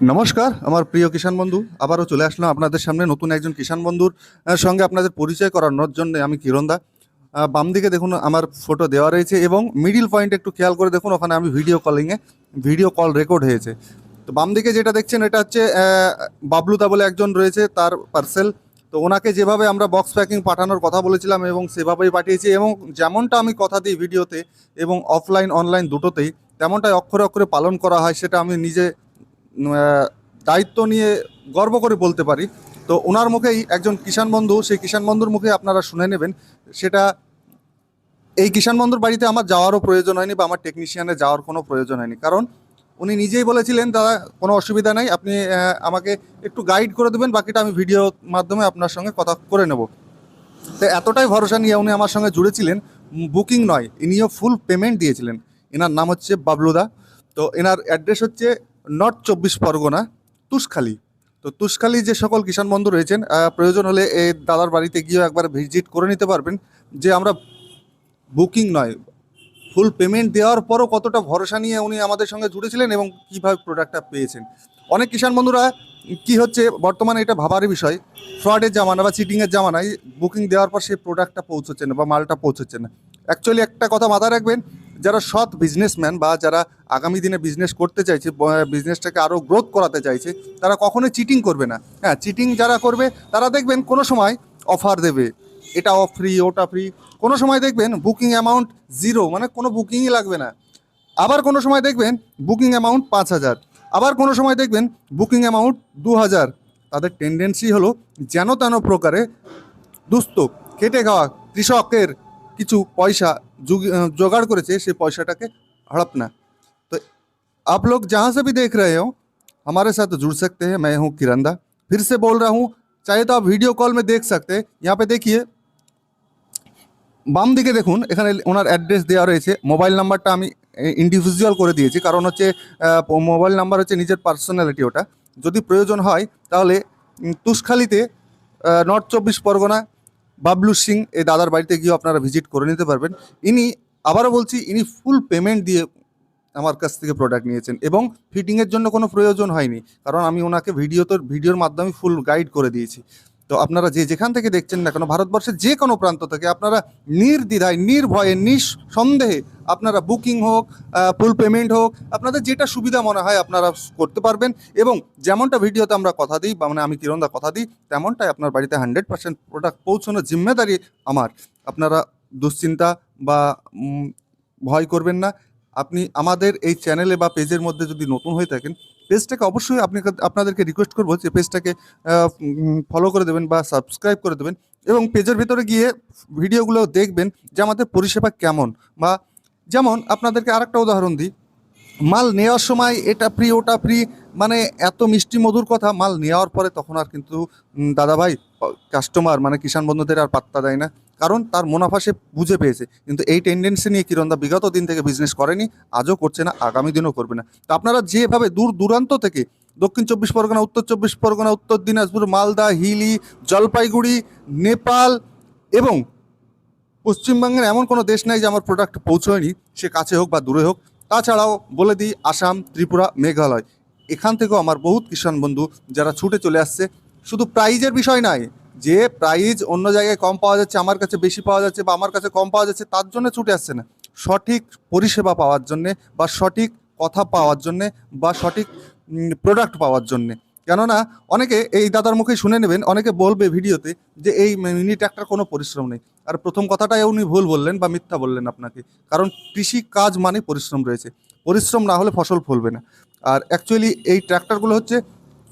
নমস্কার আমার প্রিয় কিষাণ বন্ধু। আবারও চলে আসলাম আপনাদের সামনে নতুন একজন কিষাণ বন্ধুর সঙ্গে আপনাদের পরিচয় করানোর জন্য আমি কিরণদা। আহ, বাম দিকে দেখুন আমার ফটো দেওয়া রয়েছে এবং মিডিল পয়েন্ট একটু খেয়াল করে দেখুন ওখানে আমি ভিডিও কলিংয়ে ভিডিও কল রেকর্ড হয়েছে। তো বাম দিকে যেটা দেখছেন এটা হচ্ছে বাবলুদা বলে একজন রয়েছে তার পার্সেল তো ওনাকে যেভাবে আমরা বক্স প্যাকিং পাঠানোর কথা বলেছিলাম এবং সেভাবেই পাঠিয়েছি এবং যেমনটা আমি কথা দিই ভিডিওতে এবং অফলাইন অনলাইন দুটোতেই তেমনটাই অক্ষরে অক্ষরে পালন করা হয় সেটা আমি নিজে দায়িত্ব নিয়ে গর্ব করে বলতে পারি। তো ওনার মুখেই একজন কিষাণ বন্ধু, সেই কিষাণ বন্ধুর মুখে আপনারা শুনে নেবেন। সেটা এই কিষাণ বন্ধুর বাড়িতে আমার যাওয়ারও প্রয়োজন হয়নি বা আমার টেকনিশিয়ানে যাওয়ার কোনো প্রয়োজন হয়নি। কারণ উনি নিজেই বলেছিলেন, দাদা, কোনো অসুবিধা নাই। আপনি আমাকে একটু গাইড করে দেবেন, বাকিটা আমি ভিডিও মাধ্যমে আপনার সঙ্গে কথা করে নেব। তো এতটাই ভরসা নিয়ে উনি আমার সঙ্গে জুড়েছিলেন। বুকিং নয়, ইনিও ফুল পেমেন্ট দিয়েছিলেন। এনার নাম হচ্ছে বাবলুদা। তো এনার অ্যাড্রেস হচ্ছে নর্থ চব্বিশ পরগনা, তুষখালী। তো তুষখালী যে সকল কিষাণ বন্ধু রয়েছেন প্রয়োজন হলে এই দাদার বাড়িতে গিয়েও একবার ভিজিট করে নিতে পারবেন। যে আমরা বুকিং নয়, ফুল পেমেন্ট দেওয়ার পরও কতটা ভরসা নিয়ে উনি আমাদের সঙ্গে জুড়েছিলেন এবং কীভাবে প্রোডাক্টটা পেয়েছেন। অনেক কিষাণ বন্ধুরা কি হচ্ছে, বর্তমানে এটা ভাবার বিষয়। ফ্রডের জামানা বা চিটিংয়ের জামানায় বুকিং দেওয়ার পর সেই প্রোডাক্টটা পৌঁছচ্ছে না বা মালটা পৌঁছচ্ছে না। অ্যাকচুয়ালি একটা কথা মাথায় রাখবেন যারা সৎ বিজনেসম্যান বা যারা আগামী দিনে বিজনেস করতে চাইছে বিজনেসটাকে আরও গ্রোথ করাতে চাইছে, তারা কখনোই চিটিং করবে না। হ্যাঁ চিটিং যারা করবে, তারা দেখবেন কোনো সময় অফার দেবে। এটা অফ ফ্রি ওটা ফ্রি কোনো সময় দেখবেন বুকিং অ্যামাউন্ট জিরো মানে কোনো বুকিংই লাগবে না। আবার কোনো সময় দেখবেন বুকিং অ্যামাউন্ট পাঁচ হাজার। আবার কোনো সময় দেখবেন বুকিং অ্যামাউন্ট দু হাজার। তাদের টেন্ডেন্সি হলো যেন তেন প্রকারে দুস্থ, খেটে খাওয়া কৃষকের কিছু পয়সা जुग- अ, जोगाड़ করেছে সেই পয়সাটাকে हड़पना तो आप लोग जहाँ से भी देख रहे हो हमारे साथ जुड़ सकते हैं मैं हूँ किरंदा फिर से बोल रहा हूँ चाहे तो आप वीडियो कॉल में देख सकते हैं यहाँ पे देखिए বাম দিকে দেখুন এখানে ওনার অ্যাড্রেস দেওয়া রয়েছে মোবাইল নাম্বারটা আমি ইন্ডিভিজুয়াল করে দিয়েছি কারণ হচ্ছে মোবাইল নাম্বার হচ্ছে নিজের পার্সোনালিটি ওটা যদি প্রয়োজন হয় তাহলে উম, তুষখালিতে নর্থ চব্বিশ পরগনা বাবলু সিং এই দাদার বাড়িতে গিয়েও আপনারা ভিজিট করে নিতে পারবেন। ইনি, আবারও বলছি, ইনি ফুল পেমেন্ট দিয়ে আমার কাছ থেকে প্রোডাক্ট নিয়েছেন এবং ফিটিংয়ের জন্য কোনো প্রয়োজন হয়নি। কারণ আমি ওনাকে ভিডিও তো ভিডিওর মাধ্যমে ফুল গাইড করে দিয়েছি। তো আপনারা যে যেখান থেকে দেখছেন না কেন, ভারতবর্ষের যে কোনো প্রান্ত থেকে আপনারা নির্দ্বিধায়, নির্ভয়ে, নিঃসন্দেহে আপনারা বুকিং হোক ফুল পেমেন্ট হোক, আপনাদের যেটা সুবিধা মনে হয় আপনারা করতে পারবেন এবং যেমনটা ভিডিওতে আমরা কথা দিই মানে আমি কিরণদা কথা দিই, তেমনটাই আপনার বাড়িতে হান্ড্রেড পার্সেন্ট প্রোডাক্ট পৌঁছানোর জিম্মেদারি আমার। আপনারা দুশ্চিন্তা বা ভয় করবেন না। আপনি আমাদের এই চ্যানেলে বা পেজের মধ্যে যদি নতুন হয়ে থাকেন পেজটাকে অবশ্যই আপনি আপনাদেরকে রিকোয়েস্ট করব যে পেজটাকে ফলো করে দেবেন বা সাবস্ক্রাইব করে দেবেন এবং পেজের ভিতরে গিয়ে ভিডিওগুলো দেখবেন যে আমাদের পরিষেবা কেমন বা যেমন আপনাদেরকে আরেকটা উদাহরণ দিই, মাল নেওয়ার সময় এটা ফ্রি ওটা ফ্রি মানে এত মিষ্টি মধুর কথা, মাল নেওয়ার পরে তখন আর কিন্তু দাদাভাই কাস্টমার মানে কিষাণ বন্ধুদের আর পাত্তা দেয় না। কারণ তার মুনাফা সে বুঝে পেয়েছে। কিন্তু এই টেন্ডেন্সি নিয়ে কিরণদা বিগত দিন থেকে বিজনেস করেনি, আজও করছে না, আগামী দিনও করবে না। তো আপনারা যেভাবে দূর দূরান্ত থেকে, দক্ষিণ চব্বিশ পরগনা, উত্তর চব্বিশ পরগনা, উত্তর দিনাজপুর, মালদা, হিলি, জলপাইগুড়ি, নেপাল এবং পশ্চিমবঙ্গের এমন কোনো দেশ নাই যে আমার প্রোডাক্ট পৌঁছয়নি, সে কাছে হোক বা দূরে হোক। তাছাড়াও বলে দিই, আসাম, ত্রিপুরা, মেঘালয়। এখান থেকেও আমার বহুত কিষাণ বন্ধু যারা ছুটে চলে আসছে। শুধু প্রাইজের বিষয় নয় যে প্রাইজ অন্য জায়গায় কম পাওয়া যাচ্ছে, আমার কাছে বেশি পাওয়া যাচ্ছে বা আমার কাছে কম পাওয়া যাচ্ছে, তার জন্য ছুটে আসছে না। সঠিক পরিষেবা পাওয়ার জন্যে বা সঠিক কথা পাওয়ার জন্যে বা সঠিক প্রোডাক্ট পাওয়ার জন্যে। কেননা, অনেকে এই দাদার মুখে শুনে নেবেন, অনেকে বলবে ভিডিওতে যে এই মিনি ট্র্যাক্টর কোনো পরিশ্রম নেই। আর প্রথম কথাটাই উনি ভুল বললেন বা মিথ্যা বললেন আপনাকে। কারণ কৃষি কাজ মানে পরিশ্রম রয়েছে। পরিশ্রম না হলে ফসল ফলবে না। আর অ্যাকচুয়ালি এই ট্র্যাক্টরগুলো হচ্ছে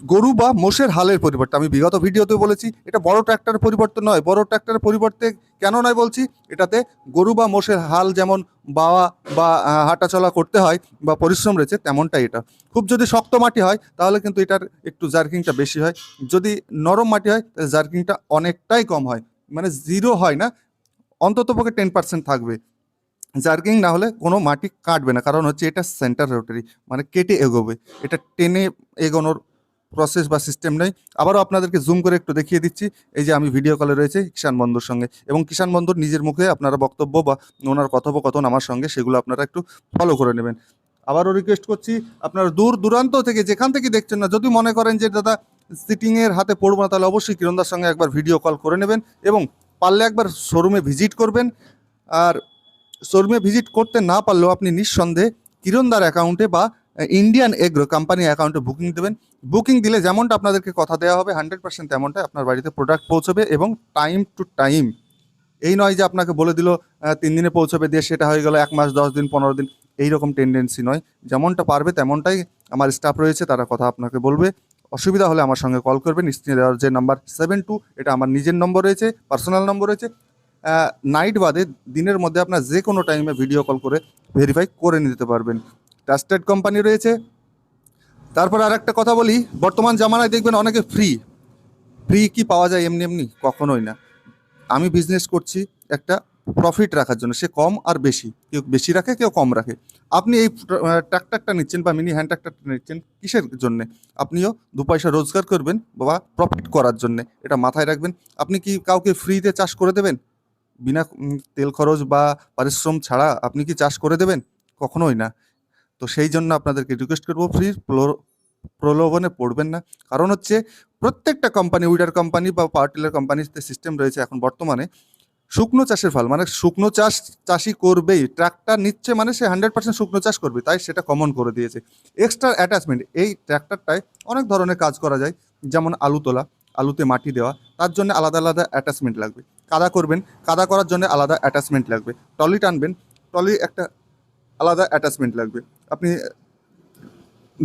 গরু বা মোষের হালের পরিবর্তে, আমি বিগত ভিডিওতে বলেছি, এটা বড় ট্র্যাক্টরের পরিবর্তে নয়। বড় ট্র্যাক্টরের পরিবর্তে কেন নয় বলছি? এটাতে গরু বা মোষের হাল যেমন বাওয়া বা হাঁটাচলা করতে হয় বা পরিশ্রম রয়েছে, তেমনটাই এটা। খুব যদি শক্ত মাটি হয়, তাহলে কিন্তু এটার একটু জার্কিংটা বেশি হয়। যদি নরম মাটি হয়, তাহলে জার্কিংটা অনেকটাই কম হয়। মানে জিরো হয় না, অন্তত পক্ষে টেন পার্সেন্ট থাকবে। জার্কিং না হলে কোনো মাটি কাটবে না, কারণ হচ্ছে এটা সেন্টার রোটারি মানে কেটে এগোবে। এটা টেনে এগোনোর প্রসেস বা সিস্টেম নেই। আবারও আপনাদেরকে জুম করে একটু দেখিয়ে দিচ্ছি। এই যে আমি ভিডিও কলে রয়েছে কিষাণ বন্ধুর সঙ্গে। এবং কিষাণ বন্ধুর নিজের মুখে আপনারা বক্তব্য বা ওনার কথোপকথন আমার সঙ্গে, সেগুলো আপনারা একটু ফলো করে নেবেন। আবারও রিকোয়েস্ট করছি, আপনারা দূর দূরান্ত থেকে যেখান থেকে দেখছেন না, যদি মনে করেন যে দাদা সিটিংয়ের হাতে পড়ব না, তাহলে অবশ্যই কিরণদার সঙ্গে একবার ভিডিও কল করে নেবেন এবং পারলে একবার শোরুমে ভিজিট করবেন। আর শোরুমে ভিজিট করতে না পারলেও আপনি নিঃসন্দেহে কিরণদার অ্যাকাউন্টে বা ইন্ডিয়ান এগ্রো কোম্পানি অ্যাকাউন্টে বুকিং দেবেন। বুকিং দিলে যেমনটা আপনাদেরকে কথা দেওয়া হবে হান্ড্রেড পার্সেন্ট তেমনটাই আপনার বাড়িতে প্রোডাক্ট পৌঁছবে এবং টাইম টু টাইম এই নয় যে আপনাকে বলে দিল তিন দিনে পৌঁছবে, দিয়ে সেটা হয়ে গেল এক মাস, দশ দিন, পনেরো দিন এই রকম টেন্ডেন্সি নয়। যেমনটা পারবে তেমনটাই আমার স্টাফ রয়েছে, তারা কথা আপনাকে বলবে। অসুবিধা হলে আমার সঙ্গে কল করবেন, স্ক্রিনে দেওয়ার যে নাম্বার সেভেন টু এটা আমার নিজের নম্বর রয়েছে পার্সোনাল নম্বর রয়েছে। নাইট বাদে দিনের মধ্যে আপনার যে কোনো টাইমে ভিডিও কল করে ভেরিফাই করে নিতে পারবেন। ট্রাস্টেড কোম্পানি রয়েছে। তারপর আর একটা কথা বলি, বর্তমান জামানায় দেখবেন অনেকে ফ্রি ফ্রি কি পাওয়া যায় এমনি এমনি? কখনোই না। আমি বিজনেস করছি একটা প্রফিট রাখার জন্য। সে কম আর বেশি। কেউ বেশি রাখে, কেউ কম রাখে। আপনি এই ট্র্যাক্টরটা নিচ্ছেন বা মিনি হ্যান্ড ট্র্যাক্টরটা নিচ্ছেন কিসের জন্য? আপনিও দু পয়সা রোজগার করবেন বা প্রফিট করার জন্য। এটা মাথায় রাখবেন। আপনি কি কাউকে ফ্রিতে চাষ করে দেবেন? বিনা তেল খরচ বা পারিশ্রম ছাড়া আপনি কি চাষ করে দেবেন? কখনোই না। তো সেই জন্য আপনাদেরকে রিকোয়েস্ট করব ফ্রি প্রলোভনে পড়বেন না। কারণ হচ্ছে প্রত্যেকটা কোম্পানি উইডার কোম্পানি বা পাওয়ার টিলার কোম্পানিতে সিস্টেম রয়েছে এখন বর্তমানে শুকনো চাষের ফল। মানে শুকনো চাষ চাষি করবেই। ট্র্যাক্টর নিচ্ছে মানে সে হান্ড্রেড পার্সেন্ট শুকনো চাষ করবে, তাই সেটা কমন করে দিয়েছে। এক্সট্রা অ্যাটাচমেন্ট এই ট্র্যাক্টরটায় অনেক ধরনের কাজ করা যায়। যেমন আলু তোলা, আলুতে মাটি দেওয়া, তার জন্য আলাদা আলাদা অ্যাটাচমেন্ট লাগবে। কাদা করবেন, কাদা করার জন্য আলাদা অ্যাটাচমেন্ট লাগবে। টলি টানবেন টলি একটা আলাদা অ্যাটাচমেন্ট লাগবে। আপনি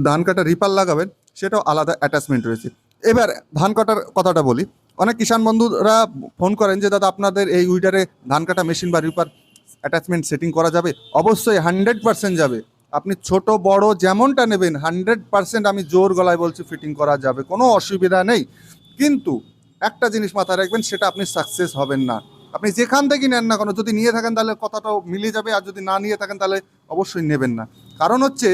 ধান কাটা রিপার লাগাবেন, সেটাও আলাদা অ্যাটাচমেন্ট রয়েছে। এবার ধান কাটার কথাটা বলি। অনেক কিষাণ বন্ধুরা ফোন করেন যে, দাদা, আপনাদের এই উইডারে ধান কাটা মেশিন বা রিপার অ্যাটাচমেন্ট সেটিং করা যাবে? অবশ্যই হান্ড্রেড পার্সেন্ট যাবে। আপনি ছোট, বড় যেমনটা নেবেন হান্ড্রেড পার্সেন্ট আমি জোর গলায় বলছি ফিটিং করা যাবে, কোনো অসুবিধা নেই। কিন্তু একটা জিনিস মাথায় রাখবেন, সেটা আপনি সাকসেস হবেন না। আপনি যেখান থেকে নেন না কেন, যদি নিয়ে থাকেন তাহলে কথাটাও মিলে যাবে, আর যদি না নিয়ে থাকেন তাহলে অবশ্যই নেবেন না। কারণ হচ্ছে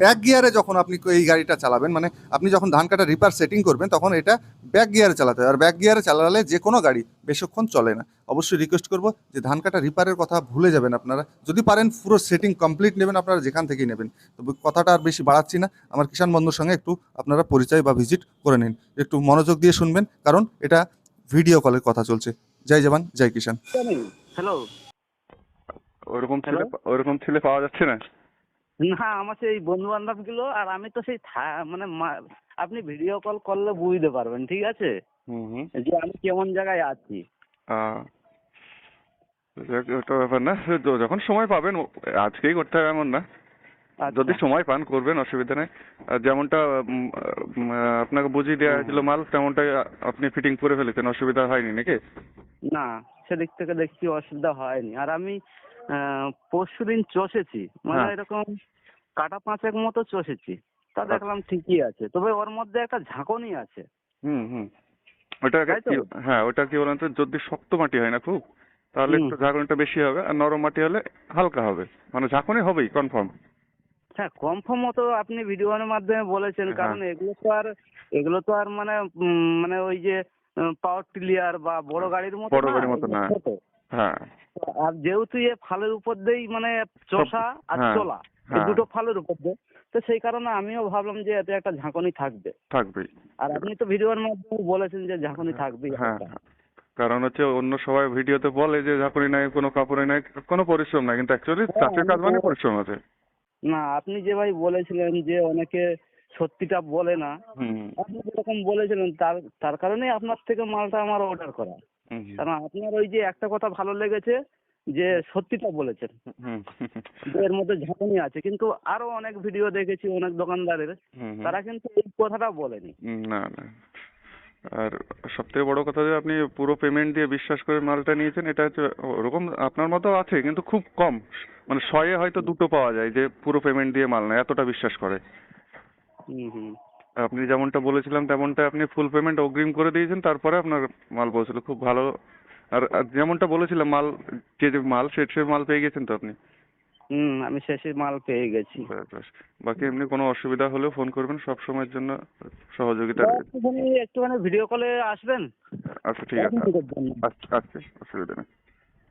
ব্যাক গিয়ারে যখন আপনি এই গাড়িটা চালাবেন মানে আপনি যখন ধান কাটা রিপার সেটিং করবেন, তখন এটা ব্যাক গিয়ারে চালাতে হয়। আর ব্যাক গিয়ারে চালালে যে কোনো গাড়ি বেশিক্ষণ চলে না। অবশ্যই রিকোয়েস্ট করব যে ধান কাটা রিপারের কথা ভুলে যাবেন আপনারা। যদি পারেন পুরো সেটিং কমপ্লিট নেবেন, আপনারা যেখান থেকেই নেবেন। তবে কথাটা আর বেশি বাড়াচ্ছি না। আমার কিষাণ বন্ধুর সঙ্গে একটু আপনারা পরিচয় বা ভিজিট করে নিন। একটু মনোযোগ দিয়ে শুনবেন, কারণ এটা ভিডিও কলের কথা চলছে। জয় জওয়ান জয় কিষাণ। হ্যালো ওরকম ছেলে ওরকম ছেলে পাওয়া যাচ্ছে না? না আমার সেই বন্ধু বান্ধবগুলো আর আমি তো সেই মানে আপনি ভিডিও কল করলে বুঝতে পারবেন ঠিক আছে? যে আমি কেমন জায়গায় আছি। ওটা ব্যাপার না যখন সময় পাবেন আজকেই করতে হবে এমন না। আচ্ছা। যদি সময় পান করবেন অসুবিধা নেই। যেমনটা আপনাকে বুঝিয়ে দেওয়া হয়েছিল মাল তেমনটাই আ- আপনি ফিটিং করে ফেলেছেন অসুবিধা হয়নি নাকি? না সেদিক থেকে দেখছি অসুবিধা হয়নি। আর আমি পরশু দিন চষেছি। মানে হ্যাঁ। এরকম কাটা পাঁচেক মতো চষেছি। তা আচ্ছা। দেখলাম ঠিকই আছে। তবে ওর মধ্যে একটা ঝাঁকুনি আছে। হুম হুম। ওটা হ্যাঁ ওটা কি বলেন তো যদি শক্ত মাটি হয় না খুব তাহলে একটু ঝাঁকুনিটা বেশি হবে আর নরম মাটি হলে হালকা হবে। মানে ঝাঁকুনি হবেই কনফার্ম হ্যাঁ কনফার্ম মতো আপনি ভিডিওর মাধ্যমে বলেছেন হ্যাঁ। কারণ এগুলো তো আর এগুলো তো আর মানে মানে ওই যে পাওয়ার টিলিয়ার বা বড় গাড়ির মতো বড় গাড়ির মতো না। হ্যাঁ আর যেহেতু এ ফালের উপর দিয়েই মানে চষা আর হ্যাঁ, চলা এই হ্যাঁ। দুটো ফালের উপর দিয়ে তো সেই কারণে আমিও ভাবলাম যে এতে একটা ঝাঁকুনি থাকবে থাকবেই আর আপনি তো ভিডিওর মাধ্যমে বলেছেন যে ঝাঁকুনি হ্যাঁ। হ্যাঁ। কারণ হচ্ছে অন্য সবাই ভিডিওতে বলে যে ঝাঁকুনি নাই কোনো কাপড়ে নাই কোনো পরিশ্রম নাই কিন্তু অ্যাকচুয়ালি হ্যাঁ, চাষের কাজ মানে পরিশ্রম আছে না আপনি যে ভাই বলেছিলেন যে অনেকে সত্যিটা বলে না। আপনি যেরকম বলেছিলেন তার তার কারণেই আপনার থেকে মালটা আমার অর্ডার করা। কারণ আপনার ওই যে একটা কথা ভালো লেগেছে যে সত্যিটা বলেছেন। এর মধ্যে ঝাঁকুনি আছে। কিন্তু আরও অনেক ভিডিও দেখেছি অনেক দোকানদারের। তারা কিন্তু এই কথাটা বলেনি। না না। আর সব থেকে বড় কথা যে আপনি পুরো পেমেন্ট দিয়ে বিশ্বাস করে মালটা নিয়েছেন এটা হচ্ছে ওরকম আপনার মতো আছে কিন্তু খুব কম। মানে শয়ে হয়তো দুটো পাওয়া যায় যে পুরো পেমেন্ট দিয়ে মাল নেয় এতটা বিশ্বাস করে। আপনি যেমনটা বলেছিলাম তেমনটা আপনি ফুল পেমেন্ট অগ্রিম করে দিয়েছেন তারপরে আপনার মাল পৌঁছলো। খুব ভালো। আর আর যেমনটা বলেছিলাম মাল যে যে মাল সে সে মাল পেয়ে গেছেন তো আপনি? হুম আমি শেষে মাল পেয়ে গেছি। ব্যাস, ব্যাস। বাকি এমনি কোনো অসুবিধা হলেও ফোন করবেন সব সময়ের জন্য সহযোগিতা রয়েছে। একটুখানি একটুখানি ভিডিও কলে আসবেন। আচ্ছা ঠিক আছে। একদিনের জন্য। আচ্ছা আচ্ছা অসুবিধা নেই।